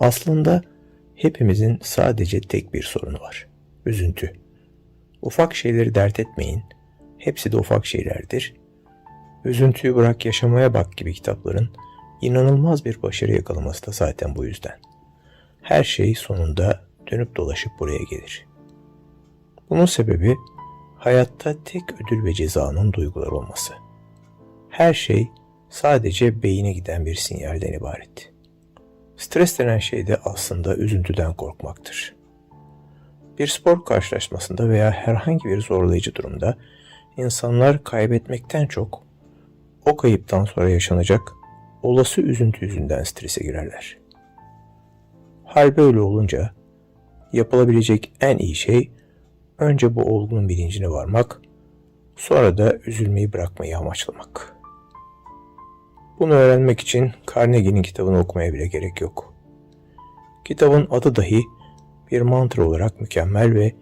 Aslında hepimizin sadece tek bir sorunu var. Üzüntü. Ufak şeyleri dert etmeyin. Hepsi de ufak şeylerdir. Üzüntüyü bırak yaşamaya bak gibi kitapların inanılmaz bir başarı yakalaması da zaten bu yüzden. Her şey sonunda dönüp dolaşıp buraya gelir. Bunun sebebi hayatta tek ödül ve cezanın duygular olması. Her şey sadece beyine giden bir sinyalden ibaret. Stres denen şey de aslında üzüntüden korkmaktır. Bir spor karşılaşmasında veya herhangi bir zorlayıcı durumda insanlar kaybetmekten çok o kayıptan sonra yaşanacak olası üzüntü yüzünden strese girerler. Hal böyle olunca yapılabilecek en iyi şey önce bu olgunun bilincine varmak, sonra da üzülmeyi bırakmayı amaçlamak. Bunu öğrenmek için Carnegie'nin kitabını okumaya bile gerek yok. Kitabın adı dahi bir mantra olarak mükemmel ve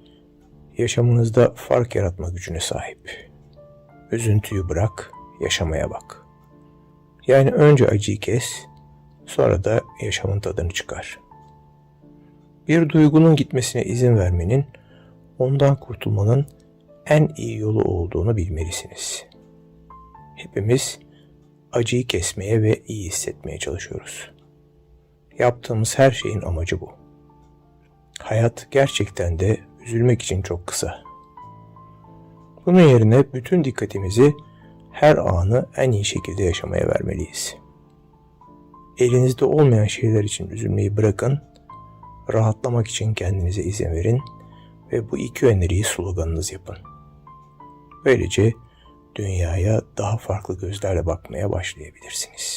yaşamınızda fark yaratma gücüne sahip. Üzüntüyü bırak, yaşamaya bak. Yani önce acıyı kes, sonra da yaşamın tadını çıkar. Bir duygunun gitmesine izin vermenin, ondan kurtulmanın en iyi yolu olduğunu bilmelisiniz. Hepimiz acıyı kesmeye ve iyi hissetmeye çalışıyoruz. Yaptığımız her şeyin amacı bu. Hayat gerçekten de üzülmek için çok kısa. Bunun yerine bütün dikkatimizi her anı en iyi şekilde yaşamaya vermeliyiz. Elinizde olmayan şeyler için üzülmeyi bırakın, rahatlamak için kendinize izin verin ve bu iki öneriyi sloganınız yapın. Böylece dünyaya daha farklı gözlerle bakmaya başlayabilirsiniz.